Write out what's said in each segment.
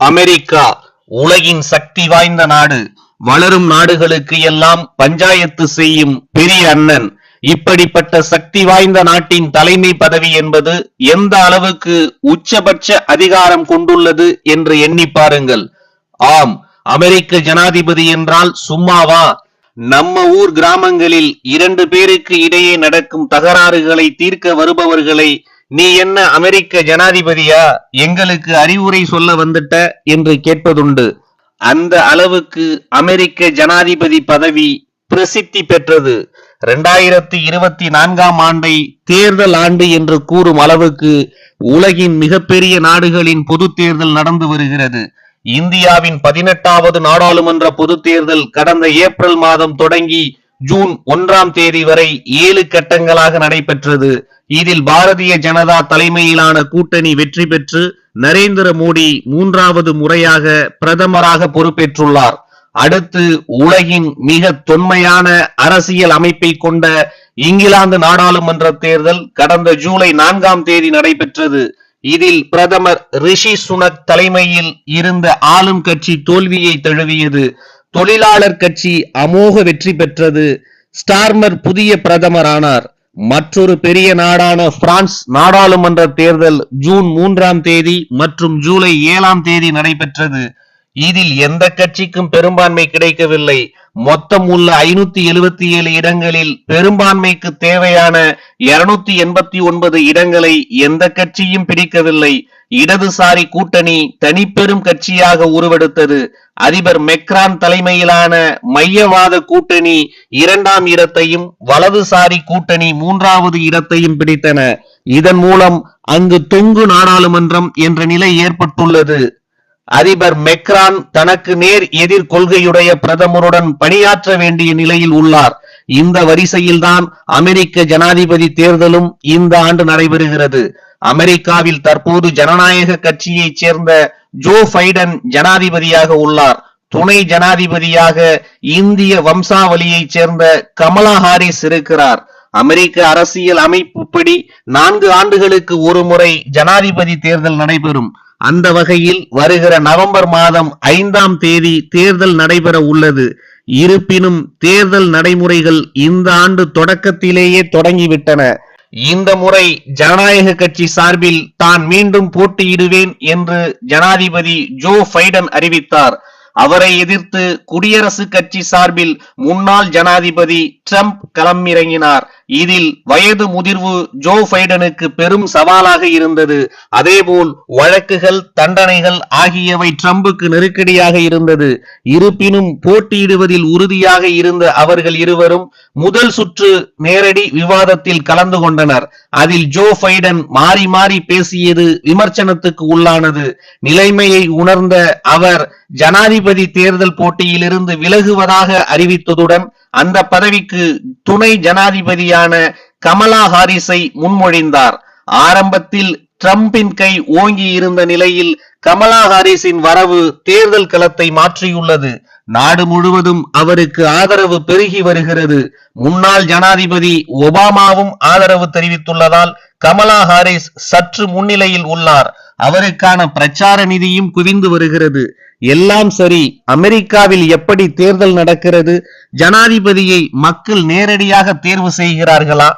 America உலகின் சக்தி வாய்ந்த நாடு. வளரும் நாடுகளுக்கு எல்லாம் பஞ்சாயத்து செய்யும் பெரிய அண்ணன். இப்படிப்பட்ட சக்தி வாய்ந்த நாட்டின் தலைமை பதவி என்பது எந்த அளவுக்கு உச்சபட்ச அதிகாரம் கொண்டுள்ளது என்று எண்ணி பாருங்கள். ஆம் அமெரிக்க ஜனாதிபதி என்றால் சும்மாவா நம்ம ஊர் கிராமங்களில் இரண்டு பேருக்கு இடையே நடக்கும் தகராறுகளை தீர்க்க வருபவர்களை நீ என்ன அமெரிக்க ஜனாதிபதியா? எங்களுக்கு அறிவுரை சொல்ல வந்துட்ட என்று கேட்பதுண்டு. அந்த அளவுக்கு அமெரிக்க ஜனாதிபதி பதவி பிரசித்தி பெற்றது. இரண்டாயிரத்தி இருபத்தி நான்காம் ஆண்டை தேர்தல் ஆண்டு என்று கூறும் அளவுக்கு உலகின் மிகப்பெரிய நாடுகளின் பொது தேர்தல் நடந்து வருகிறது. இந்தியாவின் பதினெட்டாவது நாடாளுமன்ற பொது தேர்தல் கடந்த ஏப்ரல் மாதம் தொடங்கி ஜூன் ஒன்றாம் தேதி வரை ஏழு கட்டங்களாக நடைபெற்றது. இதில் பாரதிய ஜனதா தலைமையிலான கூட்டணி வெற்றி பெற்று நரேந்திர மோடி மூன்றாவது முறையாக பிரதமராக பொறுப்பேற்றுள்ளார். அடுத்து உலகின் மிக தொன்மையான அரசியல் அமைப்பை கொண்ட இங்கிலாந்து நாடாளுமன்ற தேர்தல் கடந்த ஜூலை நான்காம் தேதி நடைபெற்றது. இதில் பிரதமர் ரிஷி சுனக் தலைமையில் இருந்த ஆளும் கட்சி தோல்வியை தழுவியது. தொழிலாளர் கட்சி அமோக வெற்றி பெற்றது. ஸ்டார்மர் புதிய பிரதமரானார். மற்றொரு பெரிய நாடான பிரான்ஸ் நாடாளுமன்ற தேர்தல் ஜூன் மூன்றாம் தேதி மற்றும் ஜூலை ஏழாம் தேதி நடைபெற்றது. இதில் எந்த கட்சிக்கும் பெரும்பான்மை கிடைக்கவில்லை. மொத்தம் உள்ள ஐநூத்தி எழுபத்தி ஏழு இடங்களில் பெரும்பான்மைக்கு தேவையான இருநூத்தி எண்பத்தி ஒன்பது இடங்களை எந்த கட்சியும் பிடிக்கவில்லை. இடதுசாரி கூட்டணி தனிப்பெரும் கட்சியாக உருவெடுத்தது. அதிபர் மெக்ரான் தலைமையிலான மையவாத கூட்டணி இரண்டாம் இடத்தையும் வலதுசாரி கூட்டணி மூன்றாவது இடத்தையும் பிடித்தன. இதன் மூலம் அங்கு தொங்கு நாடாளுமன்றம் என்ற நிலை ஏற்பட்டுள்ளது. அதிபர் மெக்ரான் தனக்கு நேர் எதிர் கொள்கையுடைய பிரதமருடன் பணியாற்ற வேண்டிய நிலையில் உள்ளார். இந்த வரிசையில்தான் அமெரிக்க ஜனாதிபதி தேர்தலும் இந்த ஆண்டு நடைபெறுகிறது. அமெரிக்காவில் தற்போது ஜனநாயக கட்சியைச் சேர்ந்த ஜோ பைடன் ஜனாதிபதியாக உள்ளார். துணை ஜனாதிபதியாக இந்திய வம்சாவளியைச் சேர்ந்த கமலா ஹாரிஸ் இருக்கிறார். அமெரிக்க அரசியல் அமைப்புப்படி நான்கு ஆண்டுகளுக்கு ஒரு முறை ஜனாதிபதி தேர்தல் நடைபெறும். அந்த வகையில் வருகிற நவம்பர் மாதம் ஐந்தாம் தேதி தேர்தல் நடைபெற உள்ளது. இருப்பினும் தேர்தல் நடைமுறைகள் இந்த ஆண்டு தொடக்கத்திலேயே தொடங்கிவிட்டன. இந்த முறை ஜனநாயக கட்சி சார்பில் தான் மீண்டும் போட்டியிடுவேன் என்று ஜனாதிபதி ஜோ பைடன் அறிவித்தார். அவரை எதிர்த்து குடியரசுக் கட்சி சார்பில் முன்னாள் ஜனாதிபதி ட்ரம்ப் களமிறங்கினார். இதில் வயது முதிர்வு ஜோ பைடனுக்கு பெரும் சவாலாக இருந்தது. அதேபோல் வழக்குகள் தண்டனைகள் ஆகியவை ட்ரம்புக்கு நெருக்கடியாக இருந்தது. இருப்பினும் போட்டியிடுவதில் உறுதியாக இருந்த அவர்கள் இருவரும் முதல் சுற்று நேரடி விவாதத்தில் கலந்து கொண்டனர். அதில் ஜோ பைடன் மாறி மாறி பேசியது விமர்சனத்துக்கு உள்ளானது. நிலைமையை உணர்ந்த அவர் ஜனாதிபதி தேர்தல் போட்டியிலிருந்து விலகுவதாக அறிவித்ததுடன் அந்த பதவிக்கு துணை ஜனாதிபதியான கமலா ஹாரிஸை முன்மொழிந்தார். ஆரம்பத்தில் டிரம்பின் கை ஓங்கி இருந்த நிலையில் கமலா ஹாரிஸின் வரவு தேர்தல் களத்தை மாற்றியுள்ளது. நாடு முழுவதும் அவருக்கு ஆதரவு பெருகி வருகிறது. முன்னாள் ஜனாதிபதி ஒபாமாவும் ஆதரவு தெரிவித்துள்ளதால் கமலா ஹாரிஸ் சற்று முன்னிலையில் உள்ளார். அவருக்கான பிரச்சார நிதியும் குவிந்து வருகிறது. எல்லாம் சரி. அமெரிக்காவில் எப்படி தேர்தல் நடக்கிறது? ஜனாதிபதியை மக்கள் நேரடியாக தேர்வு செய்கிறார்களா?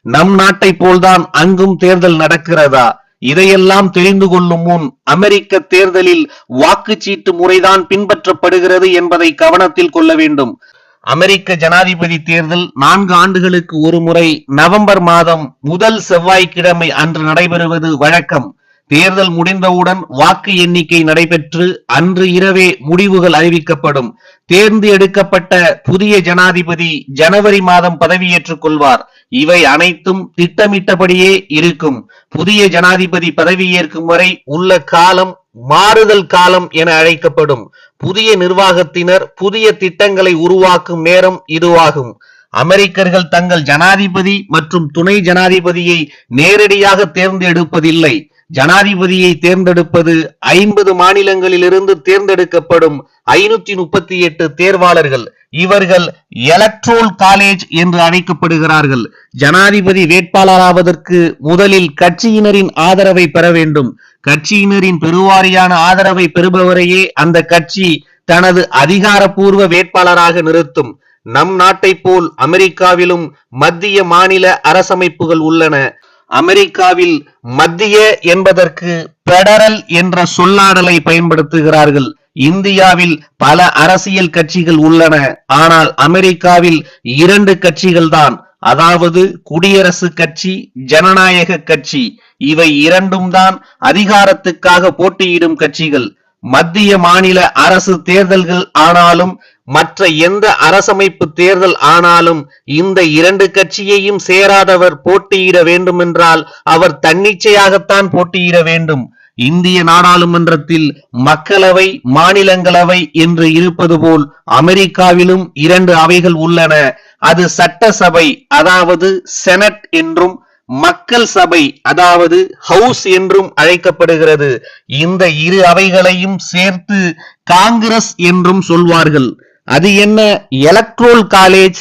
நம் நாட்டை போல்தான் அங்கும் தேர்தல் நடக்கிறதா? இதையெல்லாம் தெரிந்து கொள்ளும் முன் அமெரிக்க தேர்தலில் வாக்குச்சீட்டு முறைதான் பின்பற்றப்படுகிறது என்பதை கவனத்தில் கொள்ள வேண்டும். அமெரிக்க ஜனாதிபதி தேர்தல் நான்கு ஆண்டுகளுக்கு ஒரு முறை நவம்பர் மாதம் முதல் செவ்வாய்க்கிழமை அன்று நடைபெறுவது வழக்கம். தேர்தல் முடிந்தவுடன் வாக்கு எண்ணிக்கை நடைபெற்று அன்று இரவே முடிவுகள் அறிவிக்கப்படும். தேர்ந்தெடுக்கப்பட்ட புதிய ஜனாதிபதி ஜனவரி மாதம் பதவியேற்றுக் கொள்வார். இவை அனைத்தும் திட்டமிட்டபடியே இருக்கும். புதிய ஜனாதிபதி பதவியேற்கும் வரை உள்ள காலம் மாறுதல் காலம் என அழைக்கப்படும். புதிய நிர்வாகத்தினர் புதிய திட்டங்களை உருவாக்கும் நேரம் இதுவாகும். அமெரிக்கர்கள் தங்கள் ஜனாதிபதி மற்றும் துணை ஜனாதிபதியை நேரடியாக தேர்ந்தெடுப்பதில்லை. ஜனாதிபதியை தேர்ந்தெடுப்பது ஐம்பது மாநிலங்களிலிருந்து தேர்ந்தெடுக்கப்படும் ஐநூத்தி முப்பத்தி எட்டு தேர்வாளர்கள். இவர்கள் எலக்ட்ரோல் காலேஜ் என்று அழைக்கப்படுகிறார்கள். ஜனாதிபதி வேட்பாளராவதற்கு முதலில் கட்சியினரின் ஆதரவை பெற வேண்டும். கட்சியினரின் பெருவாரியான ஆதரவை பெறுபவரையே அந்த கட்சி தனது அதிகாரப்பூர்வ வேட்பாளராக நிறுத்தும். நம் நாட்டை போல் அமெரிக்காவிலும் மத்திய மாநில அரசமைப்புகள் உள்ளன. அமெரிக்காவில் மத்திய என்பதற்கு பெடரல் என்ற சொல்லாடலை பயன்படுத்துகிறார்கள். இந்தியாவில் பல அரசியல் கட்சிகள் உள்ளன. ஆனால் அமெரிக்காவில் இரண்டு கட்சிகள் தான். அதாவது குடியரசு கட்சி ஜனநாயக கட்சி. இவை இரண்டும் தான் அதிகாரத்துக்காக போட்டியிடும் கட்சிகள். மத்திய மாநில அரசு தேர்தல்கள் ஆனாலும் மற்ற எந்த அரசமைப்பு தேர்தல் ஆனாலும் இந்த இரண்டு கட்சியையும் சேராதவர் போட்டியிட வேண்டுமென்றால் அவர் தன்னிச்சையாகத்தான் போட்டியிட வேண்டும். இந்திய நாடாளுமன்றத்தில் மக்களவை மாநிலங்களவை என்று இருப்பது போல் அமெரிக்காவிலும் இரண்டு அவைகள் உள்ளன. அது சட்டசபை அதாவது செனட் என்றும் மக்கள் சபை அதாவது ஹவுஸ் என்றும் அழைக்கப்படுகிறது. இந்த இரு அவைகளையும் சேர்த்து காங்கிரஸ் என்றும் சொல்வார்கள். அது என்ன? எலக்ட்ரோல் காலேஜ்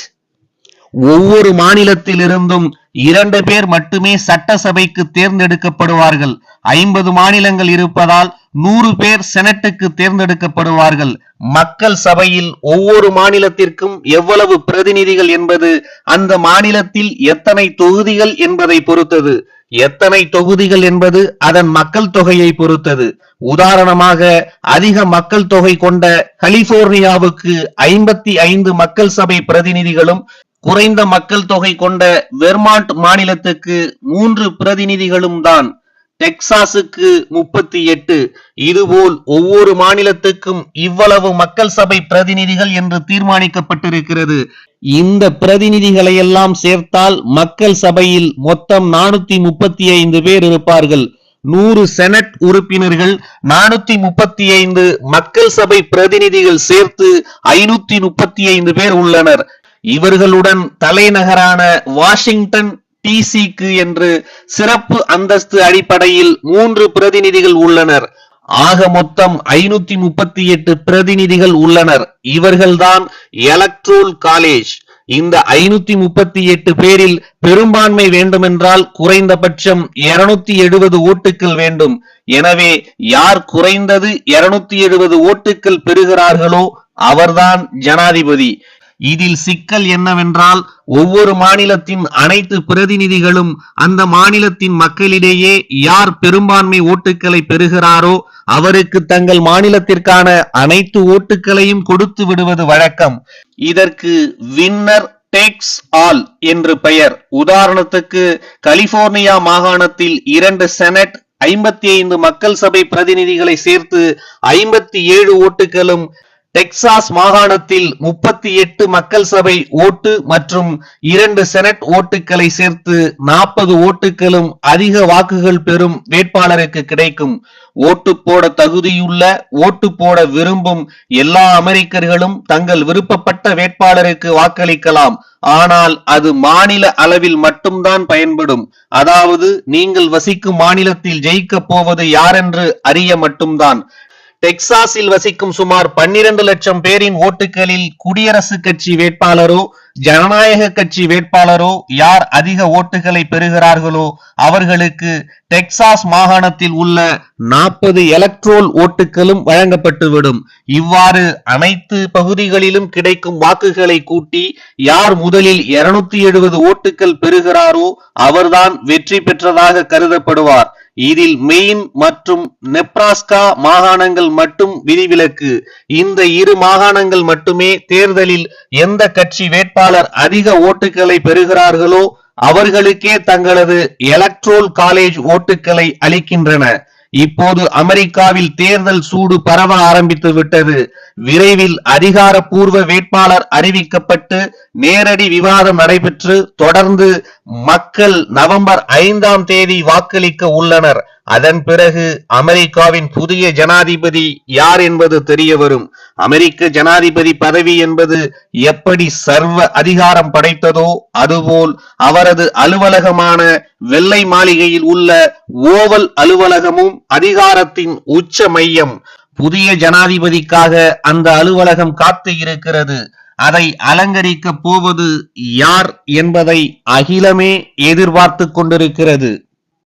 ஒவ்வொரு மாநிலத்திலிருந்தும் இரண்டு பேர் மட்டுமே சட்டசபைக்கு தேர்ந்தெடுக்கப்படுவார்கள். ஐம்பது மாநிலங்கள் இருப்பதால் நூறு பேர் செனட்டுக்கு தேர்ந்தெடுக்கப்படுவார்கள். மக்கள் சபையில் ஒவ்வொரு மாநிலத்திற்கும் எவ்வளவு பிரதிநிதிகள் என்பது அந்த மாநிலத்தில் எத்தனை தொகுதிகள் என்பதை பொறுத்தது. எத்தனை தொகுதிகள் என்பது அதன் மக்கள் தொகையை பொறுத்தது. உதாரணமாக அதிக மக்கள் தொகை கொண்ட கலிபோர்னியாவுக்கு ஐம்பத்தி ஐந்து மக்கள் சபை பிரதிநிதிகளும் குறைந்த மக்கள் தொகை கொண்ட வெர்மாண்ட் மாநிலத்துக்கு மூன்று பிரதிநிதிகளும் தான். டெக்சாஸுக்கு முப்பத்தி எட்டு. இதுபோல் ஒவ்வொரு மாநிலத்துக்கும் இவ்வளவு மக்கள் சபை பிரதிநிதிகள் என்று தீர்மானிக்கப்பட்டிருக்கிறது. இந்த பிரதிநிதிகளை எல்லாம் சேர்த்தால் மக்கள் சபையில் மொத்தம் நானூத்தி முப்பத்தி ஐந்து பேர் இருப்பார்கள். நூறு செனட் உறுப்பினர்கள் நானூத்தி முப்பத்தி ஐந்து மக்கள் சபை பிரதிநிதிகள் சேர்த்து ஐநூத்தி முப்பத்தி ஐந்து பேர் உள்ளனர். இவர்களுடன் தலைநகரான வாஷிங்டன் டிசிக்கு என்று சிறப்பு அந்தஸ்து அடிப்படையில் மூன்று பிரதிநிதிகள் உள்ளனர். ஆக மொத்தம் ஐநூத்தி முப்பத்தி எட்டு பிரதிநிதிகள் உள்ளனர். இவர்கள்தான் எலக்ட்ரோல் காலேஜ் இந்த ஐநூத்தி முப்பத்தி எட்டு பேரில் பெரும்பான்மை வேண்டுமென்றால் குறைந்தபட்சம் இருநூத்தி எழுபது ஓட்டுக்கள் வேண்டும். எனவே யார் குறைந்தது இருநூத்தி எழுபது ஓட்டுக்கள் பெறுகிறார்களோ அவர்தான் ஜனாதிபதி. இதில் சிக்கல் என்னவென்றால் ஒவ்வொரு மாநிலத்தின் அனைத்து பிரதிநிதிகளும் அந்த மாநிலத்தின் மக்களிடையே யார் பெரும்பான்மை ஓட்டுக்களை பெறுகிறாரோ அவருக்கு தங்கள் மாநிலத்திற்கான அனைத்து ஓட்டுகளையும் கொடுத்து விடுவது வழக்கம். இதற்கு வின்னர் டேக்ஸ் ஆல் என்று பெயர். உதாரணத்துக்கு கலிபோர்னியா மாகாணத்தில் இரண்டு செனட் ஐம்பத்தி ஐந்து மக்கள் சபை பிரதிநிதிகளை சேர்த்து ஐம்பத்தி ஏழு ஓட்டுகளும் டெக்சாஸ் மாகாணத்தில் முப்பத்தி எட்டு மக்கள் சபை ஓட்டு மற்றும் இரண்டு செனட் ஓட்டுகளை சேர்த்து நாற்பது ஓட்டுகளும் அதிக வாக்குகள் பெறும் வேட்பாளருக்கு கிடைக்கும். ஓட்டு போட தகுதியுள்ள ஓட்டு போட விரும்பும் எல்லா அமெரிக்கர்களும் தங்கள் விருப்பப்பட்ட வேட்பாளருக்கு வாக்களிக்கலாம். ஆனால் அது மாநில அளவில் மட்டும்தான் பயன்படும். அதாவது நீங்கள் வசிக்கும் மாநிலத்தில் ஜெயிக்க போவது யாரென்று அறிய மட்டும்தான். டெக்சாஸில் வசிக்கும் சுமார் பன்னிரண்டு லட்சம் பேரின் ஓட்டுகளில் குடியரசு கட்சி வேட்பாளரோ ஜனநாயக கட்சி வேட்பாளரோ யார் அதிக ஓட்டுகளை பெறுகிறார்களோ அவர்களுக்கு டெக்சாஸ் மாகாணத்தில் உள்ள நாற்பது எலக்ட்ரோல் ஓட்டுகளும் வழங்கப்பட்டுவிடும். இவ்வாறு அனைத்து பகுதிகளிலும் கிடைக்கும் வாக்குகளை கூட்டி யார் முதலில் இருநூத்தி எழுபது ஓட்டுகள் பெறுகிறாரோ அவர்தான் வெற்றி பெற்றதாக கருதப்படுவார். இதில் மெயின் மற்றும் நெப்ராஸ்கா மாகாணங்கள் மட்டும் விதிவிலக்கு. இந்த இரு மாகாணங்கள் மட்டுமே தேர்தலில் எந்த கட்சி வேட்பாளர் அதிக ஓட்டுகளை பெறுகிறார்களோ அவர்களுக்கே தங்களது எலக்ட்ரோல் காலேஜ் ஓட்டுகளை அளிக்கின்றன. இப்போது அமெரிக்காவில் தேர்தல் சூடு பரவ ஆரம்பித்து விட்டது. விரைவில் அதிகாரப்பூர்வ வேட்பாளர் அறிவிக்கப்பட்டு நேரடி விவாதம் நடைபெற்று தொடர்ந்து மக்கள் நவம்பர் ஐந்தாம் தேதி வாக்களிக்க உள்ளனர். அதன் பிறகு அமெரிக்காவின் புதிய ஜனாதிபதி யார் என்பது தெரிய வரும். அமெரிக்க ஜனாதிபதி பதவி என்பது எப்படி சர்வ அதிகாரம் படைத்ததோ அதுபோல் அவரது அலுவலகமான வெள்ளை மாளிகையில் உள்ள ஓவல் அலுவலகமும் அதிகாரத்தின் உச்ச மையம் புதிய ஜனாதிபதிக்காக அந்த அலுவலகம் காத்து இருக்கிறது. அதை அலங்கரிக்க போவது யார் என்பதை அகிலமே எதிர்பார்த்து கொண்டிருக்கிறது.